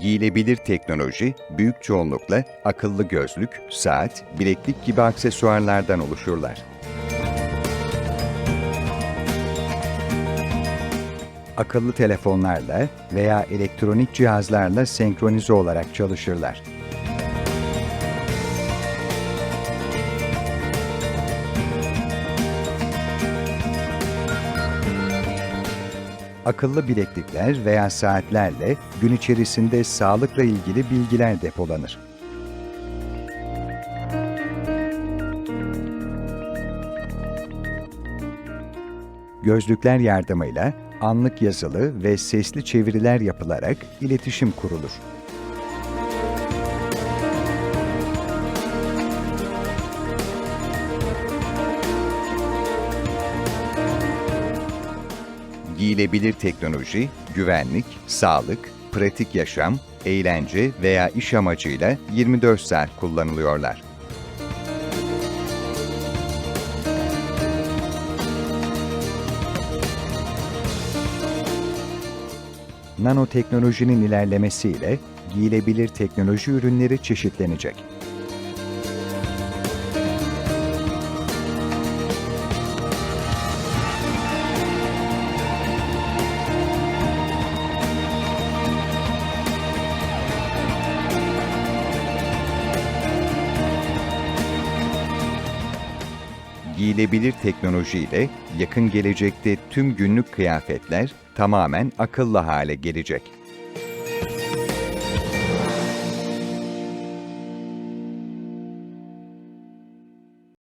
Giyilebilir teknoloji, büyük çoğunlukla akıllı gözlük, saat, bileklik gibi aksesuarlardan oluşurlar. Akıllı telefonlarla veya elektronik cihazlarla senkronize olarak çalışırlar. Akıllı bileklikler veya saatlerle gün içerisinde sağlıkla ilgili bilgiler depolanır. Gözlükler yardımıyla anlık yazılı ve sesli çeviriler yapılarak iletişim kurulur. Giyilebilir teknoloji, güvenlik, sağlık, pratik yaşam, eğlence veya iş amacıyla 24 saat kullanılıyorlar. Nanoteknolojinin ilerlemesiyle giyilebilir teknoloji ürünleri çeşitlenecek. Giyilebilir teknolojiyle yakın gelecekte tüm günlük kıyafetler tamamen akıllı hale gelecek.